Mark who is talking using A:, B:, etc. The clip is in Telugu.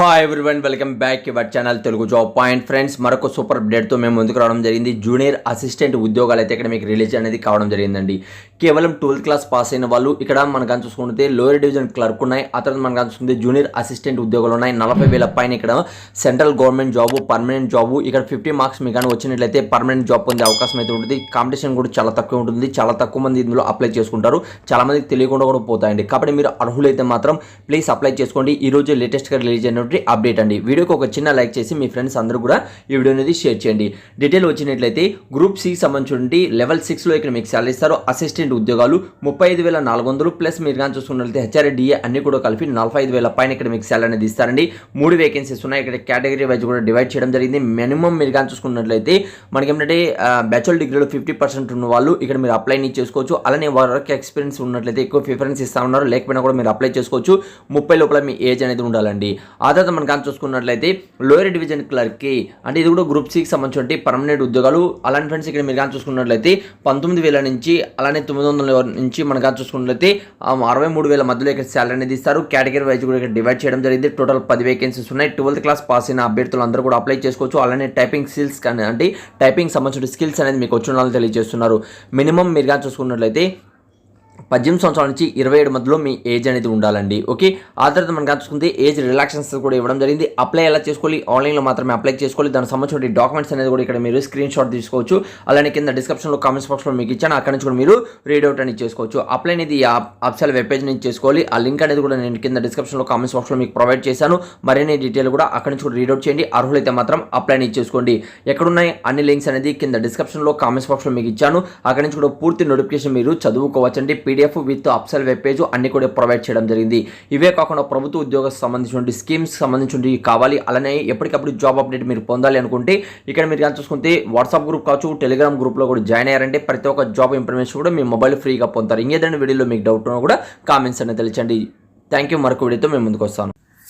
A: Hi everyone welcome back your channel Telugu job point friends మరొక సూపర్ అప్డేట్తో మేము ముందుకు రావడం జరిగింది. జూనియర్ అసిస్టెంట్ ఉద్యోగాలు అయితే ఇక్కడ మీకు రిలీజ్ అనేది కావడం జరిగిందండి. కేవలం ట్వెల్త్ క్లాస్ పాస్ అయిన వాళ్ళు ఇక్కడ మనకు అని చూసుకుంటే లోయర్ డివిజన్ క్లర్క్ ఉన్నాయి. ఆ తర్వాత మనకు చూసుకుంటే జూనియర్ అసిస్టెంట్ ఉద్యోగాలు ఉన్నాయి. నలభై వేల పైన ఇక్కడ central government job permanent job ఇక్కడ ఫిఫ్టీ మార్క్స్ మీకు కానీ వచ్చినట్లయితే పర్మనెంట్ జాబ్ పొందే అవకాశం అయితే ఉంటుంది. కాంపిటీషన్ కూడా చాలా తక్కువ ఉంటుంది. చాలా తక్కువ మంది ఇందులో అప్లై చేసుకుంటారు. చాలా మందికి తెలియకుండా కూడా పోతాయండి. కాబట్టి మీరు అర్హులైతే మాత్రం ప్లీజ్ అప్లై చేసుకోండి. ఈ రోజు లేటెస్ట్గా రిలీజ్ అయినటువంటి అప్డేట్ అండి. వీడియోకి ఒక చిన్న లైక్ చేసి మీ ఫ్రెండ్స్ అందరూ కూడా ఈ వీడియో అనేది షేర్ చేయండి. డీటెయిల్ వచ్చినట్లయితే గ్రూప్ సికి సంబంధించి లెవెల్ సిక్స్లో ఇక్కడ మీకు శాలరీ ఇస్తారు. అసిస్టెంట్ ఉద్యోగాలు ముప్పై ఐదు వేల నాలుగు వందలు ప్లస్ మీరు కానీ చూసుకున్నట్లయితే హెచ్ఆర్డిఏ అన్ని కూడా కలిపి నలభై ఐదు వేల పైన ఇక్కడ మీకు శాలరీ అనేది ఇస్తారండి. మూడు వేకెన్సీస్ ఉన్నాయి. ఇక్కడ కేటగిరీ వైజ్ కూడా డివైడ్ చేయడం జరిగింది. మినిమం మీరు కానీ చూసుకున్నట్లయితే మనకి ఏంటంటే బ్యాచులర్ డిగ్రీలో ఫిఫ్టీ పర్సెంట్ ఉన్న వాళ్ళు ఇక్కడ మీరు అప్లై చేసుకోవచ్చు. అలానే వర్క్ ఎక్స్పీరియన్స్ ఉన్నట్లయితే ఎక్కువ ప్రిఫరెన్స్ ఇస్తా ఉన్నారు. లేకపోయినా కూడా మీరు అప్లై చేసుకోవచ్చు. ముప్పై లోపల మీ ఏజ్ అనేది ఉండాలండి. ఆధార్ తర్వాత మనం కానీ చూసుకున్నట్లయితే లోయర్ డివిజన్ క్లర్క్కి అంటే ఇది కూడా గ్రూప్ సికి సంబంధించి పర్మనెంట్ ఉద్యోగాలు. అలాంటి ఫ్రెండ్స్ ఇక్కడ మీరు కానీ చూసుకున్నట్లయితే పంతొమ్మిది వేల నుంచి అలానే తొమ్మిది వందల నుంచి మనం కానీ చూసుకున్నట్లయితే ఆ, అరవై మూడు వేల మధ్యలో ఇక్కడ శాలరీ అనేది ఇస్తారు. కేటగిరీ వైజ్ కూడా ఇక్కడ డివైడ్ చేయడం జరిగింది. టోటల్ పది వేకెన్సీస్ ఉన్నాయి. ట్వెల్త్ క్లాస్ పాస్ అయిన అభ్యర్థులు అందరూ కూడా అప్లై చేసుకోవచ్చు. అలానే టైపింగ్ స్కిల్స్ కానీ అంటే టైపింగ్ సంబంధించిన స్కిల్స్ అనేది మీకు వచ్చిన వాళ్ళు తెలియజేస్తున్నారు. మినిమం మీరు కానీ చూసుకున్నట్లయితే పద్దెనిమిది సంవత్సరాల నుంచి ఇరవై ఏడు మధ్యలో మీ ఏజ్ అనేది ఉండాలండి ఓకే? ఆ తర్వాత మనం చూసుకుంటే ఏజ్ రిలాక్సెన్స్ కూడా ఇవ్వడం జరిగింది. అప్లై ఎలా చేసుకోవాలి? ఆన్లైన్లో మాత్రమే అప్లై చేసుకోవాలి. దానికి సంబంధించిన డాక్యుమెంట్స్ అనేది కూడా ఇక్కడ మీరు స్క్రీన్ షాట్ తీసుకోవచ్చు. అలానే కింద డిస్క్రిప్షన్లో కామెంట్స్ బాక్స్లో మీకు ఇచ్చాను. అక్కడ నుంచి కూడా మీరు రీడ్ అవుట్ అనేది చేసుకోవచ్చు. అప్లై అనేది అప్సల్ వెబ్ పేజ్ నుంచి చేసుకోవాలి. ఆ లింక్ అనేది కూడా నేను కింద డిస్క్రిప్షన్లో కామెంట్స్ బాక్స్లో మీకు ప్రొవైడ్ చేశాను. మరిన్ని డీటెయిల్ కూడా అక్కడ నుంచి కూడా రీడౌట్ చేయండి. అర్హులైతే మాత్రం అప్లై అనేది చేసుకోండి. ఎక్కడున్నాయి? అన్ని లింక్స్ అనేది కింద డిస్క్రిప్షన్లో కామెంట్స్ బాక్స్లో మీకు ఇచ్చాను. అక్కడ నుంచి కూడా పూర్తి నోటిఫికేషన్ మీరు చదువుకోవచ్చండి. PDF with upsell web page అన్ని కూడా ప్రొవైడ్ చేయడం జరిగింది. ఇవే కాకుండా ప్రభుత్వ ఉద్యోగ సంబంధించిన స్కీమ్స్ సంబంధించినవి కావాలి అలానే ఎప్పటికప్పుడు జాబ్ అప్డేట్ మీరు పొందాలి అనుకుంటే ఇక్కడ మీరు కానీ చూసుకుంటే వాట్సాప్ గ్రూప్ కావచ్చు టెలిగ్రామ్ గ్రూప్లో కూడా జాయిన్ అయ్యారంటే ప్రతి ఒక్క జాబ్ ఇన్ఫర్మేషన్ కూడా మీ మొబైల్ ఫ్రీగా పొందుతారు. ఇంకేదైనా వీడియోలో మీకు డౌట్ ఉన్నా కూడా కామెంట్స్ అనేది తెలియచండి. థ్యాంక్ యూ మరొక వీడియోతో మేము ముందుకు వస్తాను.